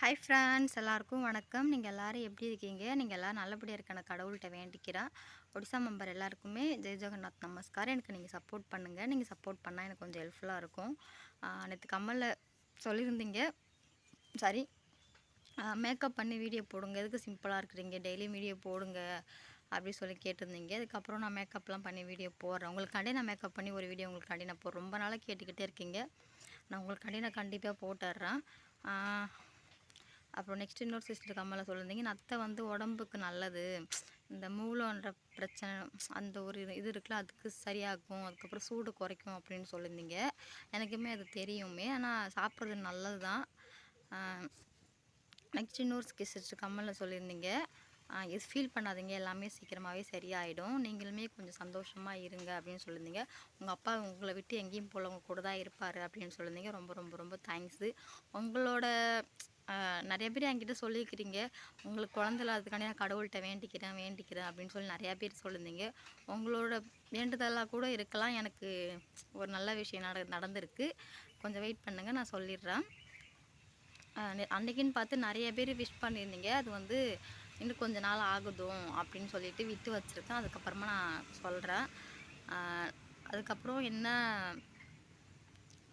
Hi friends எல்லாருக்கும் வணக்கம். நீங்கள் எல்லோரும் எப்படி இருக்கீங்க? நீங்கள் எல்லோரும் நல்லபடியாக இருக்க நான் கடவுள்கிட்ட வேண்டிக்கிறேன் ஒடிசா மெம்பர் எல்லாருக்குமே ஜெய் ஜெகநாத் நமஸ்கார். எனக்கு நீங்கள் சப்போர்ட் பண்ணுங்கள் நீங்கள் சப்போர்ட் பண்ணால் எனக்கு கொஞ்சம் ஹெல்ப்ஃபுல்லாக இருக்கும். நேற்று கம்மலில் சொல்லியிருந்தீங்க. சாரி. மேக்கப் பண்ணி வீடியோ போடுங்க. எதுக்கு சிம்பிளாக இருக்கிறீங்க? டெய்லி வீடியோ போடுங்க. அப்படி சொல்லி கேட்டிருந்தீங்க. அதுக்கப்புறம் நான் மேக்கப்லாம் பண்ணி வீடியோ போடுறேன். உங்களுக்காண்டி நான் மேக்கப் பண்ணி ஒரு வீடியோ உங்களுக்காண்டி நான் போடுறேன் ரொம்ப நாளாக கேட்டுக்கிட்டே இருக்கீங்க. நான் உங்களுக்காண்டி நான் கண்டிப்பாக போட்டுடுறேன். அப்புறம் நெக்ஸ்ட் இன்னொரு சிஸ்டர் கம்மலை சொல்லியிருந்தீங்க நத்தை வந்து உடம்புக்கு நல்லது. இந்த மூலன்ற பிரச்சனை அந்த ஒரு இது இது இருக்குல்ல அதுக்கு சரியாகும் அதுக்கப்புறம் சூடு குறைக்கும் அப்படின்னு சொல்லியிருந்தீங்க எனக்குமே அது தெரியுமே. ஆனால் சாப்பிட்றது நல்லது தான் நெக்ஸ்ட் இன்னொரு சிஸ்டர் கம்மலில் சொல்லியிருந்தீங்க இது ஃபீல் பண்ணாதீங்க. எல்லாமே சீக்கிரமாகவே சரியாயிடும். நீங்களுமே கொஞ்சம் சந்தோஷமாக இருங்க அப்படின்னு சொல்லியிருந்தீங்க. உங்கள் அப்பா உங்களை விட்டு எங்கேயும் போல உங்கள் கூட தான் இருப்பார் அப்படின்னு சொல்லியிருந்தீங்க. ரொம்ப ரொம்ப ரொம்ப தேங்க்ஸு உங்களோட நிறைய பேர் என்கிட்ட சொல்லியிருக்கிறீங்க. உங்களுக்கு குழந்த இல்லாததுக்காண்டி நான் கடவுள்கிட்ட வேண்டிக்கிறேன் வேண்டிக்கிறேன் அப்படின்னு சொல்லி நிறையா பேர் சொல்லியிருந்தீங்க. உங்களோட வேண்டுதலாக கூட இருக்கலாம். எனக்கு ஒரு நல்ல விஷயம் நட நடந்திருக்கு. கொஞ்சம் வெயிட் பண்ணுங்கள் நான் சொல்லிடுறேன். அன்றைக்கின்னு பார்த்து நிறைய பேர் விஷ் பண்ணியிருந்தீங்க. அது வந்து இன்னும் கொஞ்ச நாள் ஆகுதும் அப்படின்னு சொல்லிட்டு விட்டு வச்சுருக்கேன். அதுக்கப்புறமா நான் சொல்கிறேன் அதுக்கப்புறம் என்ன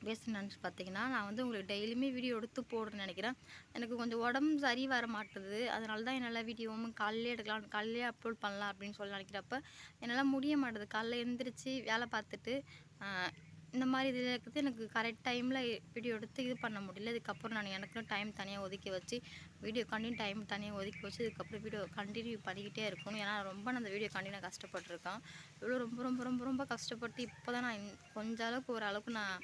பேசணுன்னு பார்த்தீங்கன்னா நான் வந்து உங்களுக்கு டெய்லியுமே வீடியோ எடுத்து போடுறேன்னு நினைக்கிறேன். எனக்கு கொஞ்சம் உடம்பு சரி வர மாட்டுது. அதனால தான் என்னால் வீடியோவும் காலையிலே எடுக்கலாம் காலையிலே அப்லோட் பண்ணலாம் அப்படின்னு சொல்லி நினைக்கிறப்ப என்னால் முடிய மாட்டுது. காலைல எழுந்திரிச்சு வேலை பார்த்துட்டு இந்த மாதிரி இதில் இருக்கிறது எனக்கு கரெக்ட் டைமில் வீடியோ எடுத்து இது பண்ண முடியல. இதுக்கப்புறம் நான் எனக்குன்னு டைம் தனியாக ஒதுக்கி வச்சு வீடியோ கண்டினியூ டைம் தனியாக ஒதுக்கி வச்சு இதுக்கப்புறம் வீடியோ கண்டினியூ பண்ணிக்கிட்டே இருக்கணும். ஏன்னா ரொம்ப நான் அந்த வீடியோ கண்டினியூ கஷ்டப்பட்டுருக்கேன். இவ்வளோ ரொம்ப ரொம்ப ரொம்ப ரொம்ப கஷ்டப்பட்டு இப்போ தான் நான் கொஞ்ச அளவுக்கு ஓரளவுக்கு நான்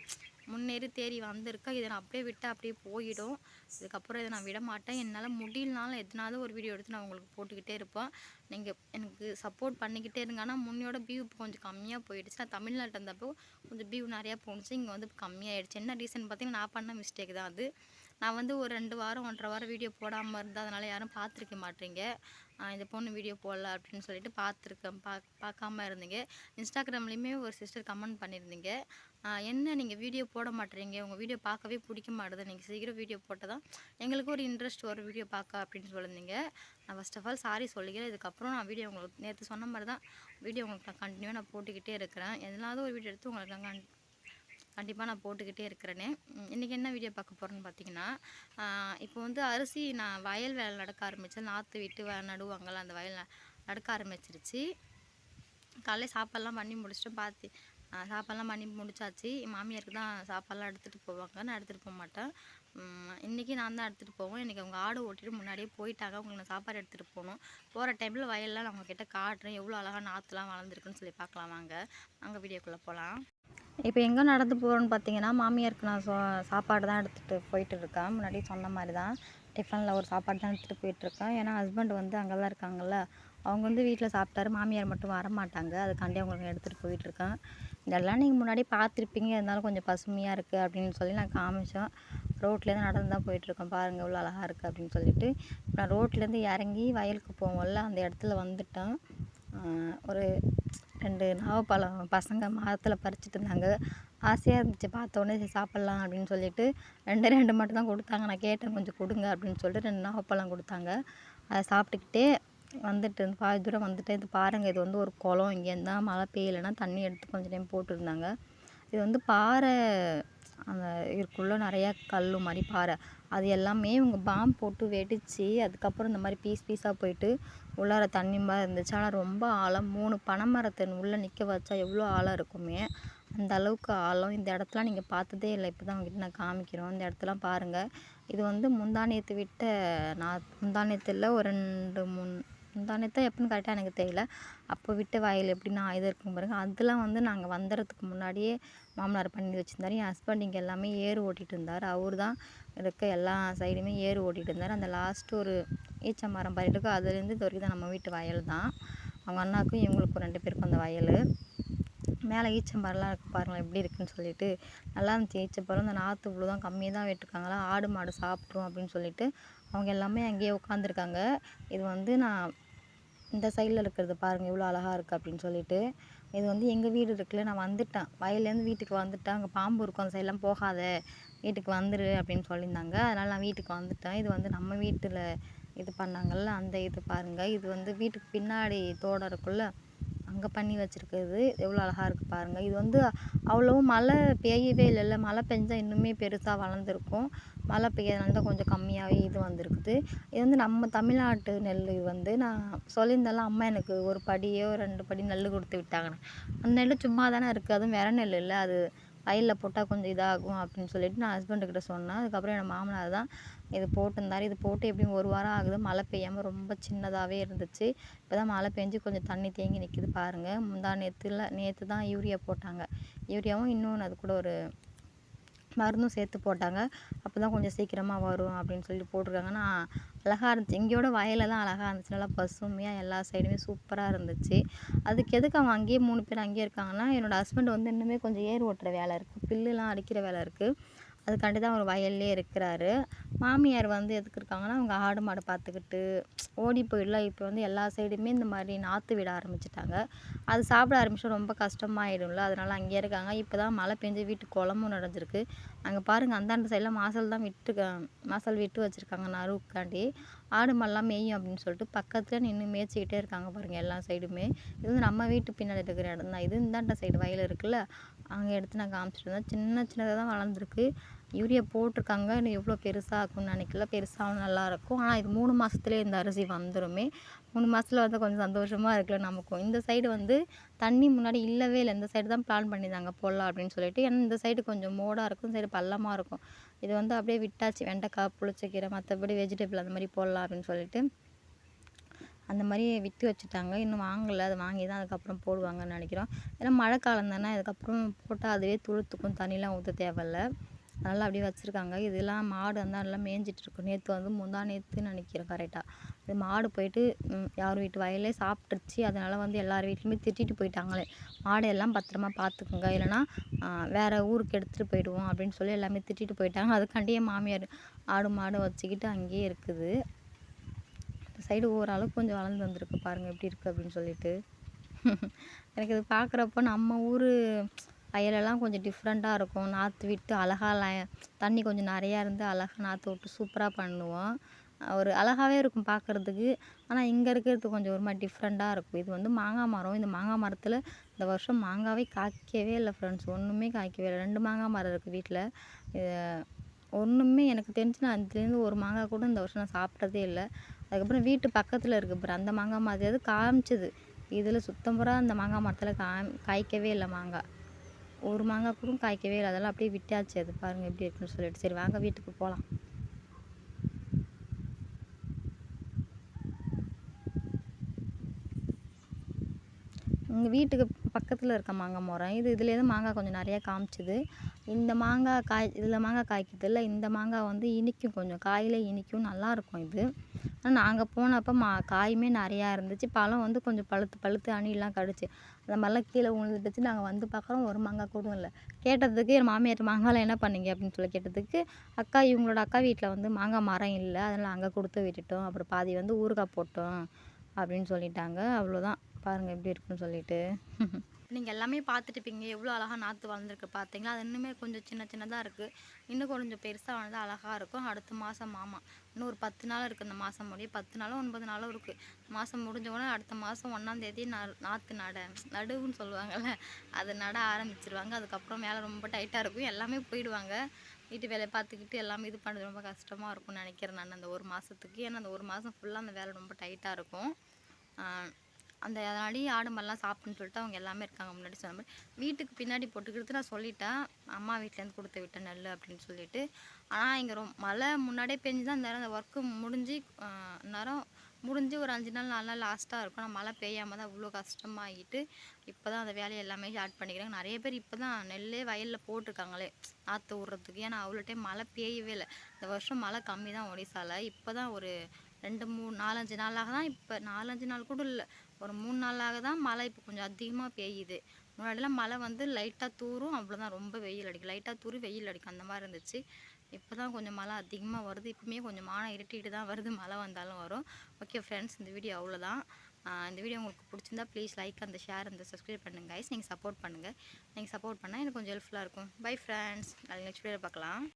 முன்னேறி தேறி வந்திருக்கேன் இதை நான் அப்படியே விட்டு அப்படியே போயிடும். இதுக்கப்புறம் இதை நான் விட மாட்டேன். என்னால் முடியலனாலும் எதனாலும் ஒரு வீடியோ எடுத்து நான் உங்களுக்கு போட்டுக்கிட்டே இருப்பேன். நீங்கள் எனக்கு சப்போர்ட் பண்ணிக்கிட்டே இருங்க. ஆனால் முன்னையோட வியூ கொஞ்சம் கம்மியாக போயிடுச்சு. நான் தமிழ்நாட்டில் இருந்தப்போ கொஞ்சம் வியூ நிறையா போணுச்சு. இங்கே வந்து கம்மியாகிடுச்சு என்ன ரீசன் பார்த்தீங்கன்னா நான் பண்ண மிஸ்டேக் தான் அது. நான் வந்து ஒரு ரெண்டு வாரம் ஒன்றரை வாரம் வீடியோ போடாமல் இருந்தால் அதனால் யாரும் பார்த்துருக்க மாட்டீங்க. இந்த பொண்ணு வீடியோ போடல அப்படின்னு சொல்லிட்டு பார்த்துருக்கேன் பா பார்க்காம இருந்தீங்க. இன்ஸ்டாகிராம்லேயுமே ஒரு சிஸ்டர் கமெண்ட் பண்ணியிருந்தீங்க. என்ன நீங்கள் வீடியோ போட மாட்டேறீங்க உங்கள் வீடியோ பார்க்கவே பிடிக்க மாட்டுது. நீங்கள் சீக்கிரம் வீடியோ போட்டால் தான் எங்களுக்கு ஒரு இன்ட்ரெஸ்ட் வரும் வீடியோ பார்க்க அப்படின்னு சொல்லியிருந்தீங்க. நான் ஃபஸ்ட் ஆஃப் ஆல் சாரி சொல்லிக்கிறேன். இதுக்கப்புறம் நான் வீடியோ உங்களுக்கு நேற்று சொன்ன மாதிரி தான் வீடியோ உங்களுக்கு நான் கண்டினியூவாக நான் போட்டுக்கிட்டே இருக்கிறேன். எதனாவது ஒரு வீடியோ எடுத்து உங்களுக்கு நான் கண்டிப்பாக நான் போட்டுக்கிட்டே இருக்கிறேனே. இன்றைக்கி என்ன வீடியோ பார்க்க போகிறேன்னு பார்த்தீங்கன்னா இப்போ வந்து அரிசி நான் வயல் வேலை நடக்க ஆரம்பித்தேன் நாற்று விட்டு நடுவாங்கள்ல அந்த வயல் நடக்க ஆரம்பிச்சிருச்சு. காலையில் சாப்பாடெலாம் பண்ணி முடிச்சுட்டு பார்த்து சாப்பாடெலாம் பண்ணி முடிச்சாச்சு. மாமியாருக்கு தான் சாப்பாடெலாம் எடுத்துகிட்டு போவாங்க. நான் எடுத்துகிட்டு போக மாட்டேன். இன்றைக்கி நான் தான் எடுத்துகிட்டு போவேன். இன்றைக்கி அவங்க ஆடு ஓட்டிட்டு முன்னாடியே போயிட்டாங்க. அவங்களுக்கு நான் சாப்பாடு எடுத்துகிட்டு போகணும். போகிற டைமில் வயல்லாம் நான் உங்ககிட்ட காட்டுறேன். எவ்வளோ அழகாக நாற்றுலாம் வளர்ந்துருக்குன்னு சொல்லி பார்க்கலாம். வாங்க அங்கே வீடியோக்குள்ளே போகலாம் இப்போ எங்கே நடந்து போகிறோன்னு பார்த்தீங்கன்னா மாமியாருக்கு நான் சா சாப்பாடு தான் எடுத்துகிட்டு போயிட்டு இருக்கேன். முன்னாடி சொன்ன மாதிரி தான் டிஃபனில் ஒரு சாப்பாடு தான் எடுத்துகிட்டு போயிட்டுருக்கேன் ஏன்னா ஹஸ்பண்ட் வந்து அங்கே தான் இருக்காங்கல்ல. அவங்க வந்து வீட்டில் சாப்பிட்டாரு. மாமியார் மட்டும் வர மாட்டாங்க அதுக்காண்டி அவங்களுக்கு எடுத்துகிட்டு போயிட்டுருக்கேன் இதெல்லாம் நீங்கள் முன்னாடி பார்த்துருப்பீங்க. இருந்தாலும் கொஞ்சம் பசுமையாக இருக்குது அப்படின்னு சொல்லி நான் காமிச்சோம் ரோட்லேருந்து நடந்து தான் போயிட்டுருக்கோம் பாருங்கள் இவ்வளோ அழகாக இருக்குது அப்படின்னு சொல்லிட்டு. இப்போ நான் ரோட்லேருந்து இறங்கி வயலுக்கு போவோம்ல அந்த இடத்துல வந்துட்டேன். ஒரு ரெண்டு நாவப்பழம் பசங்க மரத்தில் பறிச்சுட்டு இருந்தாங்க. ஆசையாக இருந்துச்சு பார்த்தோன்னே சரி சாப்பிட்லாம் அப்படின்னு சொல்லிட்டு. ரெண்டு ரெண்டு மட்டும் தான் கொடுத்தாங்க. நான் கேட்டேன் கொஞ்சம் கொடுங்க அப்படின்னு சொல்லிட்டு ரெண்டு நாவப்பழம் கொடுத்தாங்க. அதை சாப்பிட்டுக்கிட்டே வந்துட்டு பாதி தூரம் வந்துட்டு இது பாருங்கள் இது வந்து ஒரு குளம் இங்கேருந்து தான் மழை பெய்யலைன்னா தண்ணி எடுத்து கொஞ்சம் டைம் போட்டுருந்தாங்க. இது வந்து பாறை அந்த இதுக்குள்ளே நிறையா கல் மாதிரி பாறை. அது எல்லாமே இவங்க பாம் போட்டு வெடித்து அதுக்கப்புறம் இந்த மாதிரி பீஸ் பீஸாக போயிட்டு உள்ளார தண்ணி மாதிரி இருந்துச்சு. ஆனால் ரொம்ப ஆழம். மூணு பனைமரத்தின் உள்ளே நிற்க வச்சா எவ்வளோ ஆழம் இருக்குமே. அந்த அளவுக்கு ஆழம். இந்த இடத்துல நீங்கள் பார்த்ததே இல்லை. இப்போ தான் உங்ககிட்ட நான் காமிக்கிறோம். இந்த இடத்துலாம் பாருங்கள் இது வந்து முந்தானியத்தை விட்ட நான் முந்தானியத்தில் ஒரு ரெண்டு மூணு முந்தானத்தை எப்போன்னு கரெக்டாக எனக்கு தெரியல. அப்போ விட்ட வயல் எப்படி நான் இது இருக்கும் பாருங்க. அதெல்லாம் வந்து நாங்கள் வந்துடுறதுக்கு முன்னாடியே மாமனார் பண்ணி வச்சுருந்தார். என் ஹஸ்பண்ட் இங்கே எல்லாமே ஏர் ஓட்டிகிட்டு இருந்தார். அவர் தான் இருக்க எல்லா சைடுமே ஏர் ஓட்டிகிட்டு இருந்தார். அந்த லாஸ்ட்டு ஒரு ஈச்ச மரம் பறிட்டுக்கு அதுலேருந்து இது வரைக்கும் தான் நம்ம வீட்டு வயல் தான். அவங்க அண்ணாக்கும் இவங்களுக்கும் ரெண்டு பேருக்கும் அந்த வயல். மேலே ஈச்சம்பரம்லாம் இருக்குது பாருங்களேன். எப்படி இருக்குன்னு சொல்லிட்டு நல்லா இருந்துச்சு. ஈச்சம்பரம் இந்த நாற்று இவ்வளோ தான் கம்மியாக தான் விட்டுருக்காங்களா? ஆடு மாடு சாப்பிட்ரும் அப்படின்னு சொல்லிட்டு அவங்க எல்லாமே அங்கேயே உட்காந்துருக்காங்க இது வந்து நான் இந்த சைடில் இருக்கிறது பாருங்கள் இவ்வளோ அழகாக இருக்குது அப்படின்னு சொல்லிட்டு. இது வந்து எங்கள் வீடு இருக்குல்ல நான் வந்துட்டேன். வயல்லேருந்து வீட்டுக்கு வந்துட்டேன். அங்கே பாம்பு இருக்கும் அந்த சைட்லாம் போகாத. வீட்டுக்கு வந்துரு அப்படின்னு சொல்லியிருந்தாங்க. அதனால் நான் வீட்டுக்கு வந்துட்டேன். இது வந்து நம்ம வீட்டில் இது பண்ணாங்கள்ல அந்த இது பாருங்கள் இது வந்து வீட்டுக்கு பின்னாடி தோட்டம் இருக்குல்ல அங்கே பண்ணி வச்சுருக்குறது. எவ்வளோ அழகாக இருக்குது பாருங்கள் இது வந்து அவ்வளோவும் மழை பெய்யவே இல்லைல்ல. மழை பெஞ்சால் இன்னுமே பெருசாக வளர்ந்துருக்கும். மழை பெய்யறதுனால தான் கொஞ்சம் கம்மியாகவே இது வந்திருக்குது. இது வந்து நம்ம தமிழ்நாட்டு நெல் வந்து நான் சொல்லியிருந்தாலும் அம்மா எனக்கு ஒரு படியோ ரெண்டு படி நெல் கொடுத்து விட்டாங்கன்னு. அந்த நெல் சும்மா தானே இருக்குது அதுவும் வெற நெல் இல்லை. அது வயலில் போட்டால் கொஞ்சம் இதாகும் அப்படின்னு சொல்லிட்டு நான் ஹஸ்பண்டுக்கிட்ட சொன்னேன். அதுக்கப்புறம் என் மாமனார் தான் இது போட்டிருந்தாரு. இது போட்டு எப்படியும் ஒரு வாரம் ஆகுது. மழை பெய்யாமல் ரொம்ப சின்னதாகவே இருந்துச்சு. இப்போ தான் மழை பெஞ்சு கொஞ்சம் தண்ணி தேங்கி நிற்கிது பாருங்கள் முந்தா நேற்றுல நேற்று தான் யூரியா போட்டாங்க. யூரியாவும் இன்னொன்று அது கூட ஒரு மருந்தும் சேர்த்து போட்டாங்க. அப்போ தான் கொஞ்சம் சீக்கிரமாக வரும் அப்படின்னு சொல்லி போட்டிருக்காங்க. ஆனால் அழகாக இருந்துச்சு. இங்கேயோட வயலெல்லாம் அழகாக இருந்துச்சு. நல்லா பசுமையாக எல்லா சைடுமே சூப்பராக இருந்துச்சு. அதுக்கு எதுக்கு அவங்க அங்கேயே மூணு பேர் அங்கேயே இருக்காங்கன்னா என்னோடய ஹஸ்பண்ட் வந்து இன்னுமே கொஞ்சம் ஏர் ஓட்டுற வேலை இருக்குது பில்லுலாம் அடிக்கிற வேலை இருக்குது அதுக்காண்டி தான் அவர் வயல்லே இருக்கிறாரு. மாமியார் வந்து எதுக்கு இருக்காங்கன்னா அவங்க ஆடு மாடு பார்த்துக்கிட்டு ஓடி போயிடலாம் இப்போ வந்து எல்லா சைடுமே இந்த மாதிரி நாற்று விட ஆரம்பிச்சிட்டாங்க. அது சாப்பிட ஆரம்பிச்சா ரொம்ப கஷ்டமாயிடும்ல அதனால அங்கேயே இருக்காங்க. இப்போ தான் மழை பெஞ்சு வீட்டு குளமும் நடந்திருக்கு. அங்கே பாருங்கள் அந்தாண்ட சைடில் மாசல் தான் விட்டு மாசல் விட்டு வச்சுருக்காங்க நறுவுக்காண்டி ஆடு மாடெலாம் மேயும் அப்படின்னு சொல்லிட்டு பக்கத்தில் நின்று மேய்ச்சிக்கிட்டே இருக்காங்க பாருங்கள் எல்லா சைடுமே இது வந்து நம்ம வீட்டு பின்னாடி இருக்கிற இடம் தான். இது இந்தாண்ட சைடு வயல் இருக்குல்ல அங்கே எடுத்து நான் காமிச்சிட்டு இருந்தேன் சின்ன சின்னதாக தான் வளர்ந்துருக்கு. யூரியா போட்டிருக்காங்க. இன்னும் எவ்வளோ பெருசாக இருக்கும்னு நினைக்கல. பெருசாகவும் நல்லாயிருக்கும். ஆனால் இது மூணு மாதத்துலேயே இந்த அரிசி வந்துடுமே மூணு மாதத்துல வந்து கொஞ்சம் சந்தோஷமாக இருக்குல்ல நமக்கும். இந்த சைடு வந்து தண்ணி முன்னாடி இல்லவே இல்லை. இந்த சைடு தான் பிளான் பண்ணியிருந்தாங்க. போடலாம் அப்படின்னு சொல்லிட்டு. ஏன்னா இந்த சைடு கொஞ்சம் மோடாக இருக்கும். இந்த சைடு பள்ளமாக இருக்கும். இது வந்து அப்படியே விட்டாச்சு. வெண்டைக்காய் புளிச்சக்கீரை மற்றபடி வெஜிடபிள் அந்த மாதிரி போடலாம் அப்படின்னு சொல்லிட்டு. அந்த மாதிரி விற்று வச்சுட்டாங்க. இன்னும் வாங்கலை. அது வாங்கி தான் அதுக்கப்புறம் போடுவாங்கன்னு நினைக்கிறோம். ஏன்னா மழை காலம் தானே. அதுக்கப்புறம் போட்டால் அதுவே துளுத்துக்கும். தண்ணிலாம் ஊற்ற தேவையில்ல. அதனால் அப்படியே வச்சுருக்காங்க. இதெல்லாம் மாடு வந்து நல்லா மேய்ஞ்சிட்டு இருக்கும் நேற்று வந்து முந்தா நேற்றுன்னு நினைக்கிறேன் கரெக்டாக இது மாடு போயிட்டு யார் வீட்டு வயல்லே சாப்பிட்டுருச்சு. அதனால் வந்து எல்லார் வீட்லையுமே திட்டிட்டு போயிட்டாங்களே. மாடை எல்லாம் பத்திரமா பார்த்துக்குங்க. இல்லைன்னா வேறு ஊருக்கு எடுத்துகிட்டு போயிடுவோம் அப்படின்னு சொல்லி எல்லாமே திட்டிட்டு போயிட்டாங்க. அதுக்காண்டியே மாமியார் ஆடு மாடு வச்சுக்கிட்டு அங்கேயே இருக்குது. இந்த சைடு ஓரளவுக்கு கொஞ்சம் வளர்ந்து வந்திருக்கு பாருங்கள் எப்படி இருக்குது அப்படின்னு சொல்லிட்டு. எனக்கு இது பார்க்குறப்போ நம்ம ஊர் வயலெல்லாம் கொஞ்சம் டிஃப்ரெண்ட்டாக இருக்கும். நாற்று விட்டு அழகா ல- தண்ணி கொஞ்சம் நிறையா இருந்து அழகா நாற்று விட்டு சூப்பராக பண்ணுவோம். ஒரு அழகாகவே இருக்கும் பார்க்குறதுக்கு ஆனால் இங்கே இருக்கிறது கொஞ்சம் ஒரு மாதிரி டிஃப்ரெண்ட்டாக இருக்கும். இது வந்து மாங்காய் மரம். இந்த மாங்காய் மரத்தில் இந்த வருஷம் மாங்காவே காய்க்கவே இல்லை ஃப்ரெண்ட்ஸ் ஒன்றுமே காய்க்கவே இல்லை. ரெண்டு மாங்காய் மரம் இருக்குது வீட்டில் ஒன்றுமே எனக்கு தெரிஞ்சு நான் அதுலேருந்து ஒரு மாங்காய் கூட இந்த வருஷம் நான் சாப்பிட்டதே இல்லை. அதுக்கப்புறம் வீட்டு பக்கத்தில் இருக்குது அப்புறம் அந்த மாங்காய் மாதிரியாவது காமிச்சது. இதில் சுத்தம் அந்த மாங்காய் மரத்தில் காம் காய்க்கவே இல்லை மாங்காய். ஒரு மாங்காய் கூட காய்க்கவே இல்லை. அதெல்லாம் அப்படியே விட்டாச்சு. அது பாருங்கள் எப்படி இருக்குன்னு சொல்லிட்டு. சரி வாங்க வீட்டுக்கு போகலாம் எங்கள் வீட்டுக்கு பக்கத்தில் இருக்க மாங்காய் மரம். இது இதுலேருந்து மாங்காய் கொஞ்சம் நிறையா காமிச்சிது. இந்த மாங்காய் காய் இதில் மாங்காய் காய்க்கிறது இல்லை. இந்த மாங்காய் வந்து இனிக்கும் கொஞ்சம். காயில் இனிக்கும். நல்லாயிருக்கும் இது. ஆனால் நாங்கள் போனப்போ மா காயுமே நிறையா இருந்துச்சு. பழம் வந்து கொஞ்சம் பழுத்து பழுத்து அணிலாம் கடிச்சு. அந்த மாதிரிலாம் கீழே விழுந்துட்டுச்சு நாங்கள் வந்து பார்க்குறோம் ஒரு மாங்காய் கூட இல்லை. கேட்டதுக்கு என் மாமியார் மாங்காயில் என்ன பண்ணீங்க? அப்படின்னு சொல்லி கேட்டதுக்கு அக்கா இவங்களோட அக்கா வீட்டில் வந்து மாங்காய் மரம் இல்லை. அதனால் அங்கே கொடுத்து விட்டுட்டோம். அப்புறம் பாதி வந்து ஊறுகாய் போட்டோம். அப்படின்னு சொல்லிட்டாங்க. அவ்வளோதான். பாருங்கள் எப்படி இருக்குன்னு சொல்லிட்டு. நீங்கள் எல்லாமே பார்த்துட்டுப்பீங்க எவ்வளோ அழகாக நாற்று வளர்ந்துருக்கு பார்த்தீங்களா அது இன்னுமே கொஞ்சம் சின்ன சின்னதாக இருக்குது இன்னும் கொஞ்சம் பெருசாக வளர்ந்தால் அழகாக இருக்கும். அடுத்த மாதம் மாமா. இன்னும் ஒரு பத்து நாள் இருக்குது இந்த மாதம் முடிய. பத்து நாளும் ஒன்பது நாளும் இருக்குது மாதம் முடிஞ்ச உடனே அடுத்த மாதம் ஒன்றாந்தேதி நாற்று நட நடுவுன்னு சொல்லுவாங்கள்ல அது நட ஆரம்பிச்சிருவாங்க. அதுக்கப்புறம் வேலை ரொம்ப டைட்டாக இருக்கும். எல்லாமே போயிடுவாங்க. வீட்டு வேலையை பார்த்துக்கிட்டு எல்லாமே இது பண்ணுறது ரொம்ப கஷ்டமாக இருக்கும்னு நினைக்கிறேன் நான். அந்த ஒரு மாதத்துக்கு ஏன்னா அந்த ஒரு மாதம் ஃபுல்லாக அந்த வேலை ரொம்ப டைட்டாக இருக்கும். அந்த அதனாடி ஆடு மாதிரிலாம் சாப்பிட்டுன்னு சொல்லிட்டு அவங்க எல்லாமே இருக்காங்க முன்னாடி சொன்ன மாதிரி. வீட்டுக்கு பின்னாடி போட்டுக்கிறது நான் சொல்லிட்டேன் அம்மா வீட்டிலேருந்து கொடுத்து விட்டேன் நெல் அப்படின்னு சொல்லிட்டு. ஆனால் இங்கே ரொம்ப மழை முன்னாடியே பெஞ்சு தான் இந்த அந்த ஒர்க்கு முடிஞ்சு நேரம் முடிஞ்சு ஒரு அஞ்சு நாள் நாலு நாள் லாஸ்ட்டாக இருக்கும். ஆனால் மழை பெய்யாமல் தான் இவ்வளோ கஷ்டமாகிட்டு இப்போ தான் அந்த வேலையை எல்லாமே ஸ்டார்ட் பண்ணிக்கிறாங்க நிறைய பேர் இப்போ தான் நெல்லே வயலில் போட்டிருக்காங்களே நாற்று விட்றதுக்கு ஏன்னா அவ்வளோ டைம் மழை பெய்யவே இல்லை. இந்த வருஷம் மழை கம்மி தான் ஒடிசாவில் இப்போ தான் ஒரு ரெண்டு மூணு நாலஞ்சு நாளாக தான் இப்போ நாலஞ்சு நாள் கூட இல்லை. ஒரு மூணு நாளாக தான் மழை இப்போ கொஞ்சம் அதிகமாக பெய்யுது. முன்னாடிலாம் மழை வந்து லைட்டாக தூரும் அவ்வளோதான் ரொம்ப வெயில் அடிக்கும். லைட்டாக தூரி வெயில் அடிக்கும் அந்த மாதிரி இருந்துச்சு. இப்போ தான் கொஞ்சம் மழை அதிகமாக வருது. இப்போமே கொஞ்சம் மானம் இருட்டிட்டு தான் வருது. மழை வந்தாலும் வரும். ஓகே ஃப்ரெண்ட்ஸ் இந்த வீடியோ அவ்வளோதான் இந்த வீடியோ உங்களுக்கு பிடிச்சிருந்தா ப்ளீஸ் லைக் அந்த ஷேர் அந்த சப்ஸ்கிரைப் பண்ணுங்க கைஸ் நீங்கள் சப்போர்ட் பண்ணுங்கள் நீங்கள் சப்போர்ட் பண்ணால் எனக்கு கொஞ்சம் ஹெல்ப்ஃபுல்லாக இருக்கும். பை ஃப்ரெண்ட்ஸ் நாளைக்கு நெக்ஸ்ட் வீடியோ பார்க்கலாம்.